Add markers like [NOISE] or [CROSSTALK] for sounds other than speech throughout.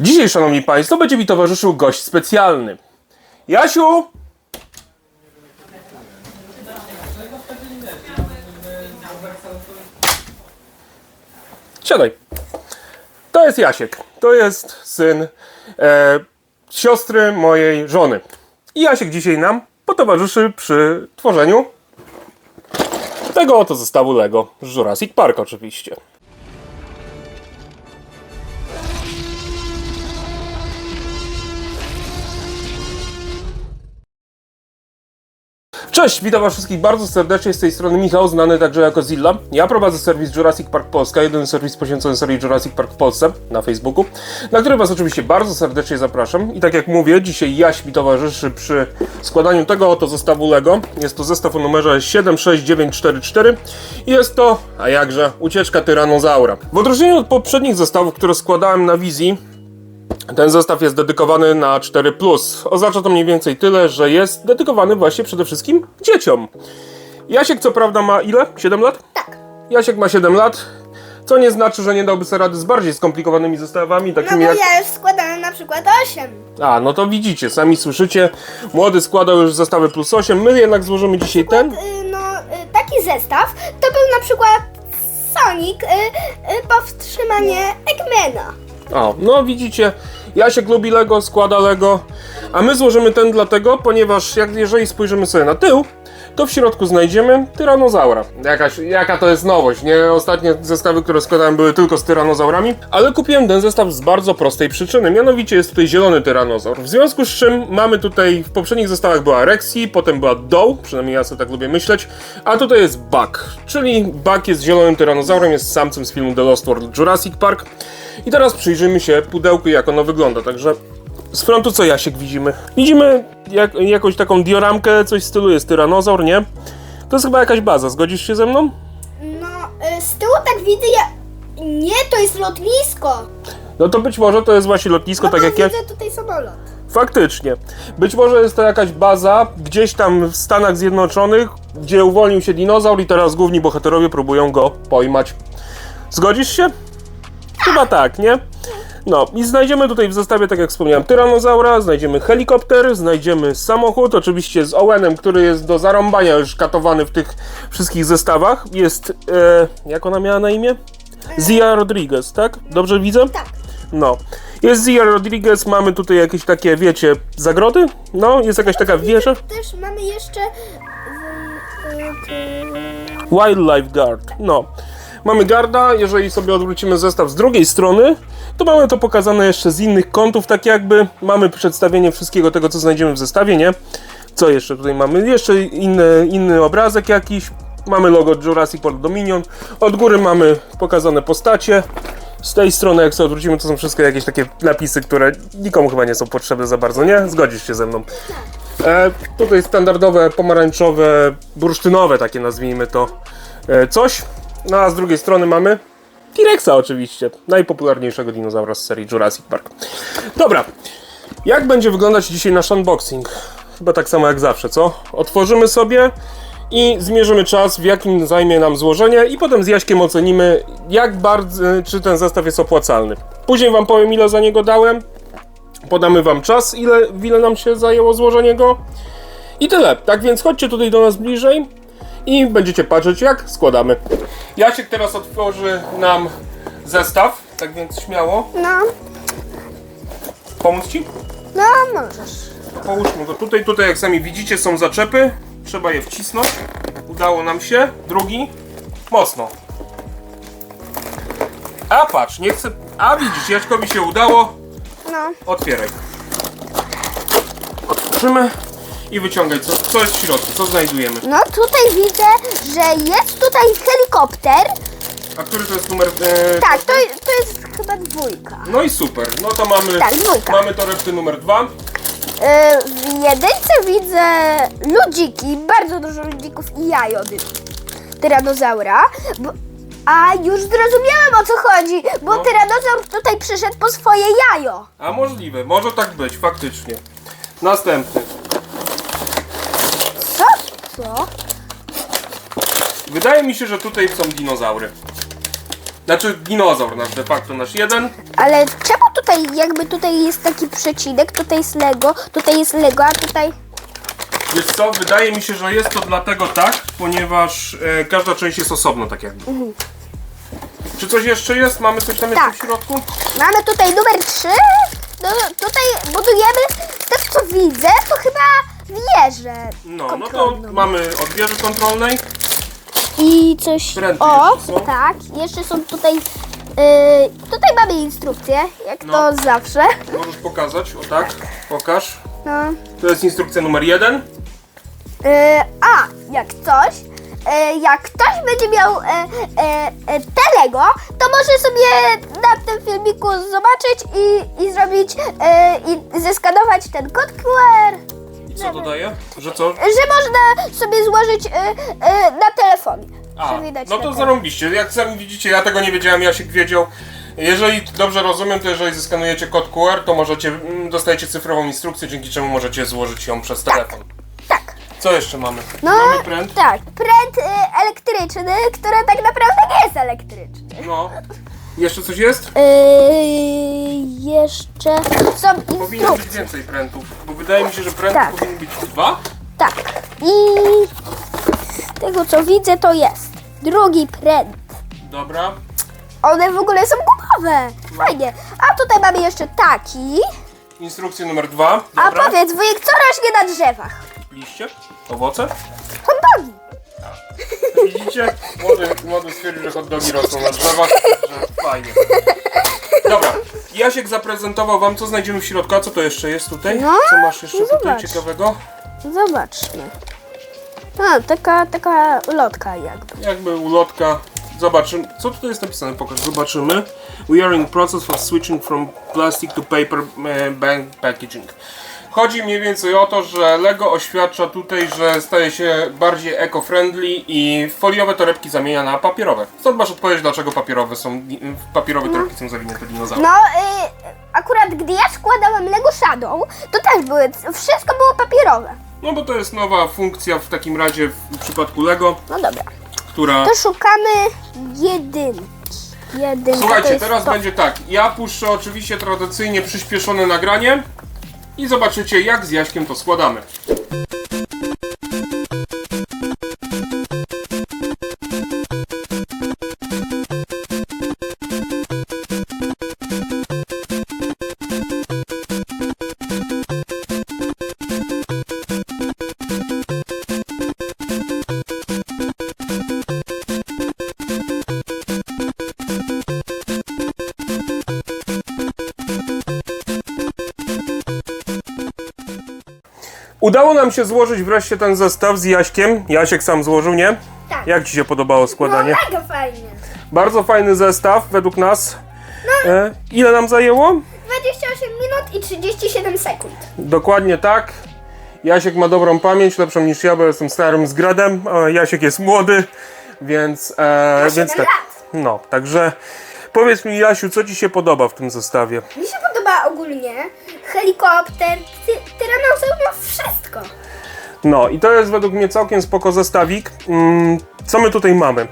Dzisiaj, szanowni państwo, będzie mi towarzyszył gość specjalny. Jasiu! Siadaj. To jest Jasiek. To jest syn e, siostry mojej żony. I Jasiek dzisiaj nam potowarzyszy przy tworzeniu tego oto zestawu Lego Jurassic Park oczywiście. Cześć, witam was wszystkich bardzo serdecznie, z tej strony Michał, znany także jako Zilla. Ja prowadzę serwis Jurassic Park Polska, jeden serwis poświęcony serii Jurassic Park w Polsce na Facebooku, na który was oczywiście bardzo serdecznie zapraszam. I tak jak mówię, dzisiaj Jaś mi towarzyszy przy składaniu tego oto zestawu Lego. Jest to zestaw o numerze 76944 i jest to, a jakże, ucieczka tyranozaura. W odróżnieniu od poprzednich zestawów, które składałem na wizji, ten zestaw jest dedykowany na 4. Oznacza to mniej więcej tyle, że jest dedykowany właśnie przede wszystkim dzieciom. Jasiek co prawda ma ile? 7 lat? Tak. Jasiek ma 7 lat, co nie znaczy, że nie dałby sobie rady z bardziej skomplikowanymi zestawami, No takimi bo jak... ja już składałem na przykład 8. A, no to widzicie, sami słyszycie, młody składał już zestawy plus 8, my jednak złożymy dzisiaj ten. Y, no, y, taki zestaw to był na przykład Sonic, y, y, powstrzymanie Eggmana. O, no widzicie, Jasiek lubi Lego, składa Lego, a my złożymy ten dlatego, ponieważ jak jeżeli spojrzymy sobie na tył, to w środku znajdziemy tyranozaura. Jakaś, jaka to jest nowość, nie? Ostatnie zestawy, które składałem były tylko z tyranozaurami, ale kupiłem ten zestaw z bardzo prostej przyczyny, mianowicie jest tutaj zielony tyranozaur. W związku z czym mamy tutaj, w poprzednich zestawach była Rexy, potem była Doe, przynajmniej ja sobie tak lubię myśleć, a tutaj jest Buck, czyli Buck jest zielonym tyranozaurem, jest samcem z filmu The Lost World Jurassic Park. I teraz przyjrzymy się pudełku, jak ono wygląda. Także z frontu co Jasiek widzimy? Widzimy jak, jakąś taką dioramkę, coś w stylu jest tyranozaur, nie? To jest chyba jakaś baza, zgodzisz się ze mną? No, y, z tyłu tak widzę, ja... Nie, to jest lotnisko. No to być może to jest właśnie lotnisko, No tak jak ja. widzę tutaj samolot. Faktycznie. Być może jest to jakaś baza gdzieś tam w Stanach Zjednoczonych, gdzie uwolnił się dinozaur i teraz główni bohaterowie próbują go pojmać. Zgodzisz się? Chyba tak, nie? No i znajdziemy tutaj w zestawie, tak jak wspomniałem, tyranozaura, znajdziemy helikopter, znajdziemy samochód, oczywiście z Owenem, który jest do zarąbania już katowany w tych wszystkich zestawach. Jest, e, jak ona miała na imię? Zia Rodriguez, tak? Dobrze widzę? Tak. No. Jest Zia Rodriguez, mamy tutaj jakieś takie, wiecie, zagrody? No, jest jakaś taka wieża. Też mamy jeszcze... Wildlife Guard. No. Mamy garda, jeżeli sobie odwrócimy zestaw z drugiej strony, to mamy to pokazane jeszcze z innych kątów, tak jakby mamy przedstawienie wszystkiego tego, co znajdziemy w zestawie, nie? Co jeszcze tutaj mamy? Jeszcze inny, inny obrazek jakiś. Mamy logo Jurassic World Dominion. Od góry mamy pokazane postacie. Z tej strony, jak sobie odwrócimy, to są wszystko jakieś takie napisy, które nikomu chyba nie są potrzebne za bardzo, nie? Zgodzisz się ze mną. E, tutaj standardowe, pomarańczowe, bursztynowe, takie nazwijmy to e, coś. No a z drugiej strony mamy T-Rexa oczywiście, najpopularniejszego dinozaura z serii Jurassic Park. Dobra, jak będzie wyglądać dzisiaj nasz unboxing? Chyba tak samo jak zawsze, co? Otworzymy sobie i zmierzymy czas, w jakim zajmie nam złożenie i potem z Jaśkiem ocenimy, jak bardzo, czy ten zestaw jest opłacalny. Później wam powiem, ile za niego dałem. Podamy wam czas, ile, ile nam się zajęło złożenie go. I tyle. Tak więc chodźcie tutaj do nas bliżej i będziecie patrzeć, jak składamy. Jasiek teraz otworzy nam zestaw, tak więc śmiało. no, Pomóc ci? no możesz. Połóżmy go tutaj. Tutaj, jak sami widzicie, są zaczepy. Trzeba je wcisnąć. Udało nam się. Drugi. Mocno. A patrz, nie chcę. A widzisz, Jaśkowi się udało. No, Otwieraj. Otworzymy i wyciągaj, co, co jest w środku, co znajdujemy. no tutaj widzę, że jest tutaj helikopter. A który to jest numer? E, Tak, to, to jest chyba dwójka. No i super. No to mamy, Tak, dwójka. mamy torebkę numer dwa. Y, W jedynce widzę ludziki, bardzo dużo ludzików i jajo dy- tyranozaura. Bo, a już zrozumiałem o co chodzi, bo No. tyranozaur tutaj przyszedł po swoje jajo. A możliwe, może tak być, faktycznie. Następny. Co? Wydaje mi się, że tutaj są dinozaury. Znaczy dinozaur nasz de facto, nasz jeden. Ale czemu tutaj, jakby tutaj jest taki przecinek, tutaj jest Lego, tutaj jest Lego, a tutaj... Wiesz co, wydaje mi się, że jest to dlatego tak, ponieważ e, każda część jest osobno, tak jakby. Czy coś jeszcze jest? Mamy coś tam jeszcze Tak. w środku? Mamy tutaj numer 3. No, tutaj budujemy, z tego co widzę, to chyba wieżę No, no to kontrolną. mamy od wieży kontrolnej. I coś... Pręty O, jeszcze są. tak. Jeszcze są tutaj... Yy, tutaj mamy instrukcje, jak No. to zawsze. Możesz pokazać, o tak, pokaż. No. To jest instrukcja numer jeden. Yy, a, jak coś, yy, jak ktoś będzie miał yy, yy, Telego, to może sobie na tym filmiku zobaczyć i, i zrobić, yy, i zeskanować ten kod QR, co to daje? Że co? że można sobie złożyć yy, yy, na telefonie. A, że widać no na to telefonie. zarąbiście. Jak sami widzicie, ja tego nie wiedziałem, Jasiek wiedział. Jeżeli dobrze rozumiem, to jeżeli zeskanujecie kod QR, to możecie, mm, dostajecie cyfrową instrukcję, dzięki czemu możecie złożyć ją przez telefon. Tak. Co jeszcze mamy? No, Mamy pręt. tak. Pręt yy, elektryczny, który tak naprawdę nie jest elektryczny. No. Jeszcze coś jest? Yy, jeszcze są Powinno być instrukcje. więcej prętów, wydaje mi się, że prętów Tak. powinny być dwa. Tak. I z tego co widzę to jest drugi pręt. Dobra. One w ogóle są gumowe. Fajnie. A tutaj mamy jeszcze taki. Instrukcja numer dwa. A Dobra. powiedz wujek, co rośnie na drzewach? Liście? Owoce? Hot dogi. Widzicie? Młody, młody stwierdził, że hot dogi rosną na drzewach, że fajnie. Dobra, Jasiek zaprezentował wam, co znajdziemy w środku. A co to jeszcze jest tutaj? No, Co masz jeszcze no tutaj zobacz. ciekawego? Zobaczmy. A, taka, taka ulotka jakby. Jakby ulotka. Zobaczymy. Co tutaj jest napisane? Pokaż, zobaczymy. We are in process for switching from plastic to paper e, bank packaging. Chodzi mniej więcej o to, że Lego oświadcza tutaj, że staje się bardziej eco-friendly i foliowe torebki zamienia na papierowe. Stąd masz odpowiedź, dlaczego papierowe są, papierowe torebki są zawinięte dinozaury. No, y, akurat gdy ja składałam Lego Shadow, to też były, wszystko było papierowe. No bo to jest nowa funkcja w takim razie w przypadku Lego, No dobra. która... To szukamy jedynki. Jedynka to Słuchajcie, jest teraz to. będzie tak. Ja puszczę oczywiście tradycyjnie przyspieszone nagranie i zobaczycie jak z Jaśkiem to składamy. Udało nam się złożyć wreszcie ten zestaw z Jaśkiem. Jasiek sam złożył, nie? Tak. Jak Ci się podobało składanie? No mega fajnie. Bardzo fajny zestaw według nas. E, ile nam zajęło? 28 minut i 37 sekund. Dokładnie tak. Jasiek ma dobrą pamięć, lepszą niż ja, bo jestem starym zgradem, a Jasiek jest młody, więc, e, więc 7 tak. No, także powiedz mi Jasiu, co Ci się podoba w tym zestawie? Mi się podoba ogólnie helikopter, ty, tyranozaur ma wszystko. No i to jest według mnie całkiem spoko zestawik. Mm, co my tutaj mamy?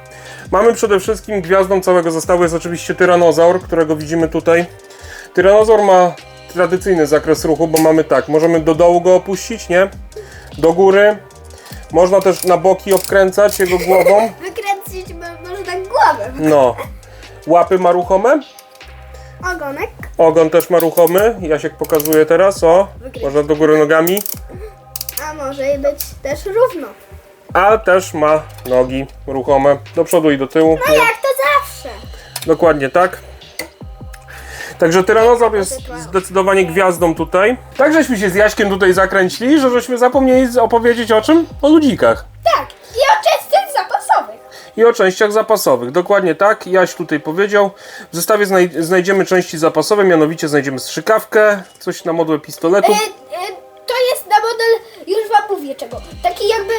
Mamy przede wszystkim gwiazdą całego zestawu jest oczywiście tyranozaur, którego widzimy tutaj. Tyranozaur ma tradycyjny zakres ruchu, bo mamy tak, możemy do dołu go opuścić, nie? Do góry. Można też na boki obkręcać jego głową. [LAUGHS] Wykręcić mo- można głowę. No. Łapy ma ruchome. Ogonek. Ogon też ma ruchomy. Jasiek pokazuje teraz, o. Można do góry nogami. A może i być też równo. A też ma nogi ruchome. Do przodu i do tyłu. No nie? jak to zawsze. Dokładnie tak. Także tyranozaur jest zdecydowanie gwiazdą tutaj. Tak żeśmy się z Jaśkiem tutaj zakręcili, że żeśmy zapomnieli opowiedzieć o czym? O ludzikach. Tak. I o. I o częściach zapasowych. Dokładnie tak. Jaś tutaj powiedział. W zestawie znaj- znajdziemy części zapasowe, mianowicie znajdziemy strzykawkę, coś na modłę pistoletu. E, to jest na model, już wam mówię czego. Taki jakby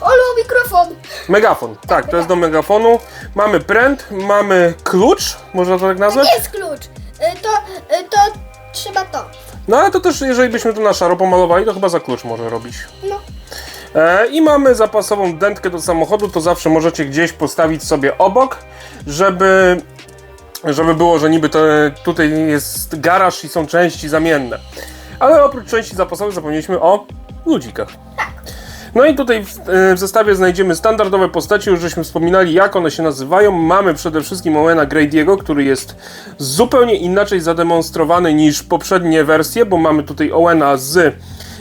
olu mikrofon. Megafon. Tak, to jest do megafonu. Mamy pręt, mamy klucz, można to tak nazwać? Nie jest klucz. E, to, e, to trzeba to. No ale to też, jeżeli byśmy to na szaro pomalowali, to chyba za klucz może robić. No. E, I mamy zapasową dętkę do samochodu, to zawsze możecie gdzieś postawić sobie obok, żeby żeby było, że niby to tutaj jest garaż i są części zamienne. Ale oprócz części zapasowych zapomnieliśmy o ludzikach. No i tutaj w, e, w zestawie znajdziemy standardowe postacie, już żeśmy wspominali jak one się nazywają. Mamy przede wszystkim Owena Grady'ego, który jest zupełnie inaczej zademonstrowany niż poprzednie wersje, bo mamy tutaj Owena z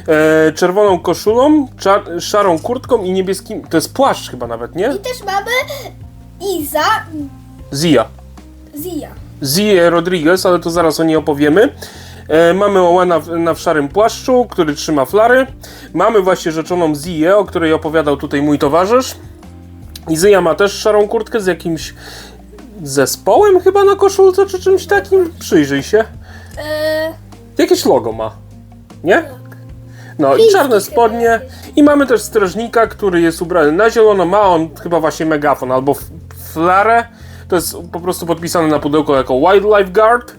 e, czerwoną koszulą, czar, szarą kurtką i niebieskim, to jest płaszcz chyba nawet, nie? I też mamy Iza, Zia. Zia. Zie Rodriguez, ale to zaraz o niej opowiemy. E, mamy Owena w, na w szarym płaszczu, który trzyma flary. Mamy właśnie rzeczoną Zię, o której opowiadał tutaj mój towarzysz. I Zia ma też szarą kurtkę z jakimś zespołem chyba na koszulce, czy czymś takim. Przyjrzyj się. E, Jakieś logo ma. Nie? No i czarne spodnie. I mamy też strażnika, który jest ubrany na zielono. Ma on chyba właśnie megafon albo f- flarę. To jest po prostu podpisane na pudełko jako Wildlife Guard.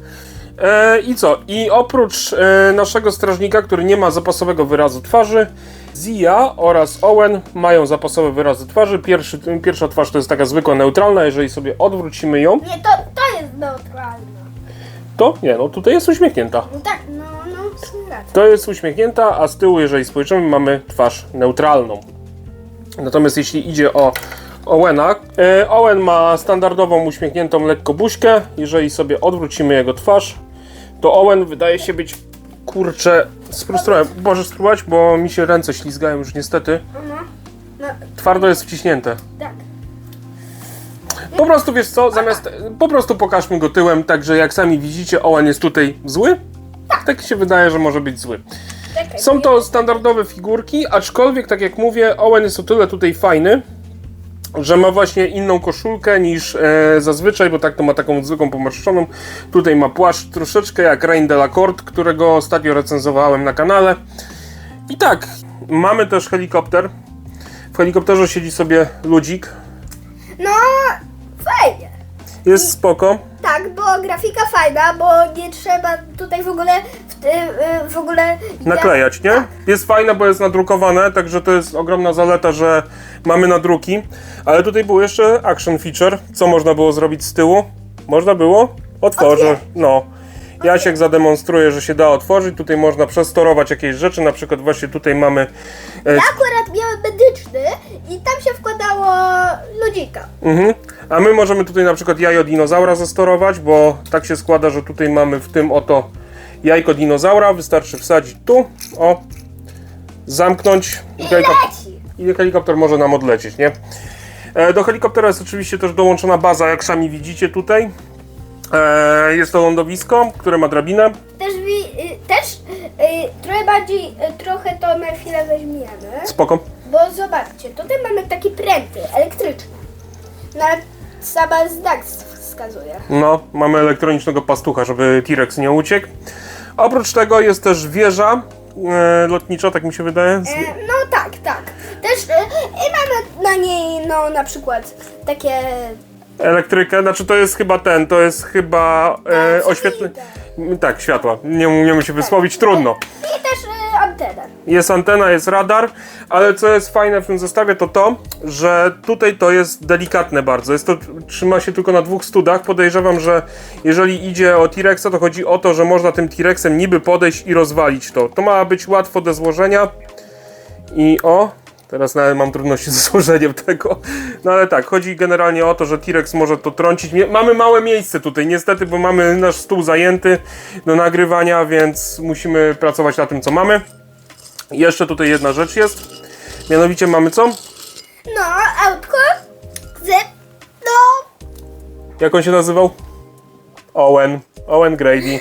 E, I co? I oprócz e, naszego strażnika, który nie ma zapasowego wyrazu twarzy, Zia oraz Owen mają zapasowe wyrazy twarzy. Pierwszy, pierwsza twarz to jest taka zwykła, neutralna. Jeżeli sobie odwrócimy ją, nie, to, to jest neutralne. to nie, no tutaj jest uśmiechnięta. No tak, no, w sumie racja. To jest uśmiechnięta, a z tyłu, jeżeli spojrzymy, mamy twarz neutralną. Natomiast jeśli idzie o Owena, e, Owen ma standardową uśmiechniętą lekko buźkę. Jeżeli sobie odwrócimy jego twarz, to Owen wydaje się być kurczę. Spróbuję, możesz spróbować, bo mi się ręce ślizgają już niestety. No, no, Twardo jest wciśnięte. tak. Po prostu wiesz co, zamiast. Po prostu pokażmy go tyłem, także jak sami widzicie, Owen jest tutaj zły. Tak się wydaje, że może być zły. Są to standardowe figurki, aczkolwiek, tak jak mówię, Owen jest o tyle tutaj fajny, że ma właśnie inną koszulkę niż e, zazwyczaj, bo tak to ma taką zwykłą pomarszczoną. Tutaj ma płaszcz troszeczkę jak Rain de la Corte, którego ostatnio recenzowałem na kanale. I tak, mamy też helikopter. W helikopterze siedzi sobie ludzik. No, fajnie. Jest spoko. Tak, bo grafika fajna, bo nie trzeba tutaj w ogóle w, ty, y, w ogóle naklejać, nie? Jest fajne, bo jest nadrukowane, także to jest ogromna zaleta, że mamy nadruki. Ale tutaj był jeszcze action feature. Co można było zrobić z tyłu? Można było? Otworzę. Otwierać. No. Jasiek zademonstruje, że się da otworzyć. Tutaj można przestorować jakieś rzeczy. Na przykład właśnie tutaj mamy e, Ja akurat miałem medyczny i tam się wkładało ludzika. Mhm. A my możemy tutaj na przykład jajo dinozaura zastorować, bo tak się składa, że tutaj mamy w tym oto jajko dinozaura. Wystarczy wsadzić tu, o, zamknąć i, helikop- Leci. i helikopter może nam odlecieć, nie? E, do helikoptera jest oczywiście też dołączona baza, jak sami widzicie tutaj. E, jest to lądowisko, które ma drabinę. Też, wi, y, też y, trochę bardziej, y, trochę to na chwilę weźmiemy, Spoko. bo zobaczcie, tutaj mamy takie pręty elektryczne. Nawet sama znak wskazuje. No, mamy elektronicznego pastucha, żeby T-Rex nie uciekł. Oprócz tego jest też wieża e, lotnicza, tak mi się wydaje. Z- E, no tak, tak. Też y, i mamy na niej, no na przykład takie elektrykę, znaczy to jest chyba ten, to jest chyba e, Tak, oświetlenie. Tak, światła. Nie umiemy się wysłowić, trudno. i też y, antenę. Jest antena, jest radar, ale co jest fajne w tym zestawie to to, że tutaj to jest delikatne bardzo. Jest to, trzyma się tylko na dwóch studach. Podejrzewam, że jeżeli idzie o T-Rexa, to chodzi o to, że można tym T-Rexem niby podejść i rozwalić to. To ma być łatwo do złożenia. I o, teraz nawet mam trudności [LAUGHS] ze złożeniem tego. No ale tak, chodzi generalnie o to, że T-Rex może to trącić. Mamy małe miejsce tutaj, niestety, bo mamy nasz stół zajęty do nagrywania, więc musimy pracować na tym, co mamy. Jeszcze tutaj jedna rzecz jest. Mianowicie mamy co? No, autko z, no, Jak on się nazywał? Owen. Owen Grady.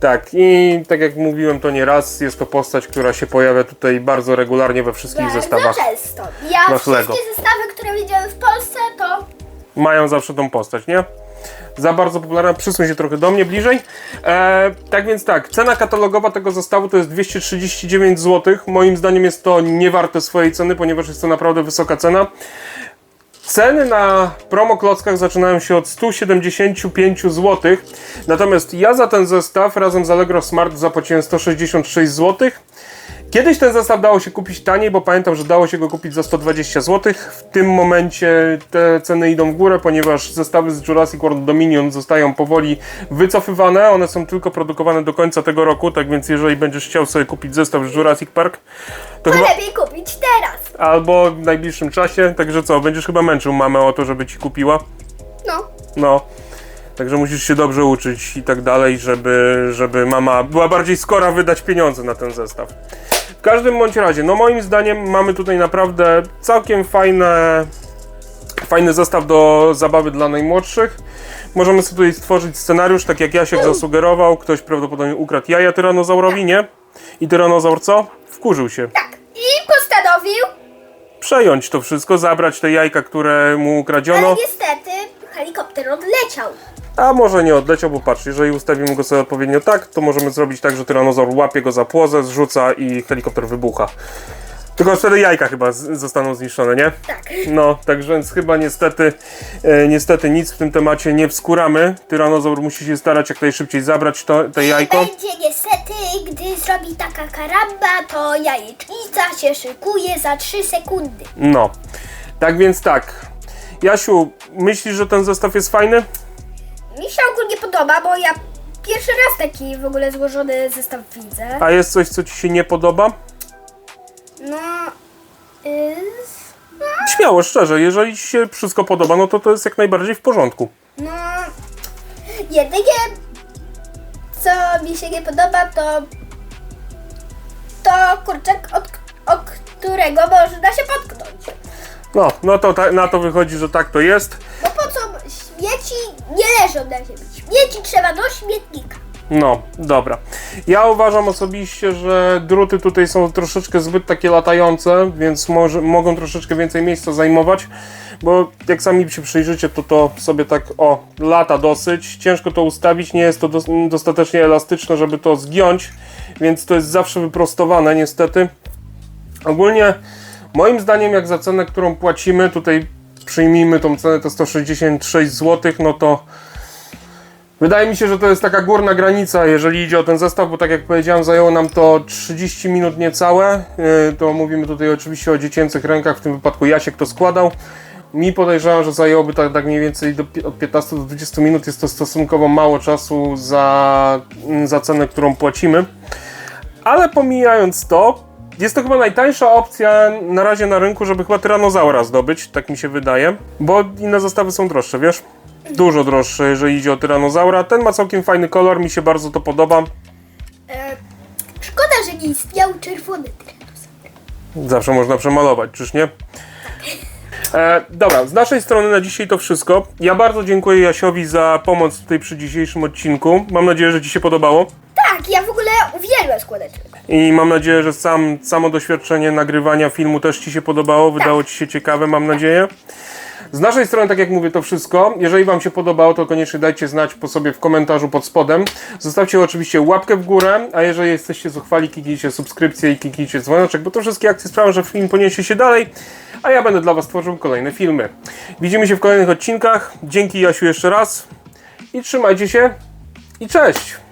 Tak, i tak jak mówiłem to nie raz, jest to postać, która się pojawia tutaj bardzo regularnie we wszystkich bardzo zestawach. często. Ja na wszystkie Lego. zestawy, które widziałem w Polsce, to Mają zawsze tą postać, nie? Za bardzo popularna, przysuń się trochę do mnie bliżej. E, tak więc tak, cena katalogowa tego zestawu to jest 239 zł. Moim zdaniem jest to niewarte swojej ceny, ponieważ jest to naprawdę wysoka cena. Ceny na promo klockach zaczynają się od 175 zł. Natomiast ja za ten zestaw razem z Allegro Smart zapłaciłem 166 zł. Kiedyś ten zestaw dało się kupić taniej, bo pamiętam, że dało się go kupić za 120 zł. W tym momencie te ceny idą w górę, ponieważ zestawy z Jurassic World Dominion zostają powoli wycofywane. One są tylko produkowane do końca tego roku, tak więc jeżeli będziesz chciał sobie kupić zestaw z Jurassic Park, to To chyba lepiej kupić teraz. albo w najbliższym czasie. Także co, będziesz chyba męczył mamę o to, żeby ci kupiła. No. No. Także musisz się dobrze uczyć i tak dalej, żeby, żeby mama była bardziej skora wydać pieniądze na ten zestaw. W każdym bądź razie, no moim zdaniem mamy tutaj naprawdę całkiem fajne, fajny zestaw do zabawy dla najmłodszych. Możemy sobie tutaj stworzyć scenariusz, tak jak Jasiek zasugerował. Ktoś prawdopodobnie ukradł jaja tyranozaurowi, nie? I tyranozaur co? Wkurzył się. Tak. I postanowił, Przejąć to wszystko, zabrać te jajka, które mu ukradziono. ale niestety helikopter odleciał. A może nie odleciał, bo patrz, jeżeli ustawimy go sobie odpowiednio tak, to możemy zrobić tak, że tyranozaur łapie go za płozę, zrzuca i helikopter wybucha. Tylko wtedy jajka chyba zostaną zniszczone, nie? Tak. No, także więc chyba niestety, e, niestety nic w tym temacie nie wskuramy. Tyranozaur musi się starać jak najszybciej zabrać to, te jajko. Będzie niestety, gdy zrobi taka karamba, to jajecznica się szykuje za 3 sekundy. No, tak więc tak. Jasiu, myślisz, że ten zestaw jest fajny? Mi się ogólnie podoba, bo ja pierwszy raz taki w ogóle złożony zestaw widzę. A jest coś, co ci się nie podoba? No... Yy, no, Śmiało, szczerze, jeżeli ci się wszystko podoba, no to to jest jak najbardziej w porządku. no... Jedynie, co mi się nie podoba, to... To kurczak, od, od którego można się potknąć. No, no to ta, na to wychodzi, że tak to jest. Śmieci nie leżą na ziemi? Śmieci trzeba do śmietnika. No, dobra. Ja uważam osobiście, że druty tutaj są troszeczkę zbyt takie latające, więc może, mogą troszeczkę więcej miejsca zajmować, bo jak sami się przyjrzycie, to to sobie tak, o, lata dosyć. Ciężko to ustawić, nie jest to dos dostatecznie elastyczne, żeby to zgiąć, więc to jest zawsze wyprostowane niestety. Ogólnie, moim zdaniem, jak za cenę, którą płacimy, tutaj przyjmijmy tą cenę, to 166 zł, no to Wydaje mi się, że to jest taka górna granica, jeżeli idzie o ten zestaw, bo tak jak powiedziałem, zajęło nam to 30 minut niecałe. Yy, To mówimy tutaj oczywiście o dziecięcych rękach, w tym wypadku Jasiek to składał. Mi podejrzewam, że zajęłoby tak, tak mniej więcej do, od 15 do 20 minut. Jest to stosunkowo mało czasu za, za cenę, którą płacimy. Ale pomijając to, jest to chyba najtańsza opcja na razie na rynku, żeby chyba tyranozaura zdobyć, tak mi się wydaje. Bo inne zestawy są droższe, wiesz? Dużo droższe, jeżeli idzie o tyranozaura. Ten ma całkiem fajny kolor, mi się bardzo to podoba. E, szkoda, że nie istniał czerwony tyrannosaur. Zawsze można przemalować, czyż nie? E, dobra, z naszej strony na dzisiaj to wszystko. Ja bardzo dziękuję Jasiowi za pomoc tutaj przy dzisiejszym odcinku. Mam nadzieję, że Ci się podobało. Tak, ja w ogóle uwielbiam składać. I mam nadzieję, że sam, samo doświadczenie nagrywania filmu też Ci się podobało, wydało Ci się ciekawe, mam nadzieję. Z naszej strony, tak jak mówię, to wszystko. Jeżeli Wam się podobało, to koniecznie dajcie znać po sobie w komentarzu pod spodem. Zostawcie oczywiście łapkę w górę, a jeżeli jesteście zuchwali, kliknijcie subskrypcję i kliknijcie dzwoneczek, bo to wszystkie akcje sprawią, że film poniesie się dalej, a ja będę dla Was tworzył kolejne filmy. Widzimy się w kolejnych odcinkach. Dzięki Jasiu jeszcze raz i trzymajcie się i cześć!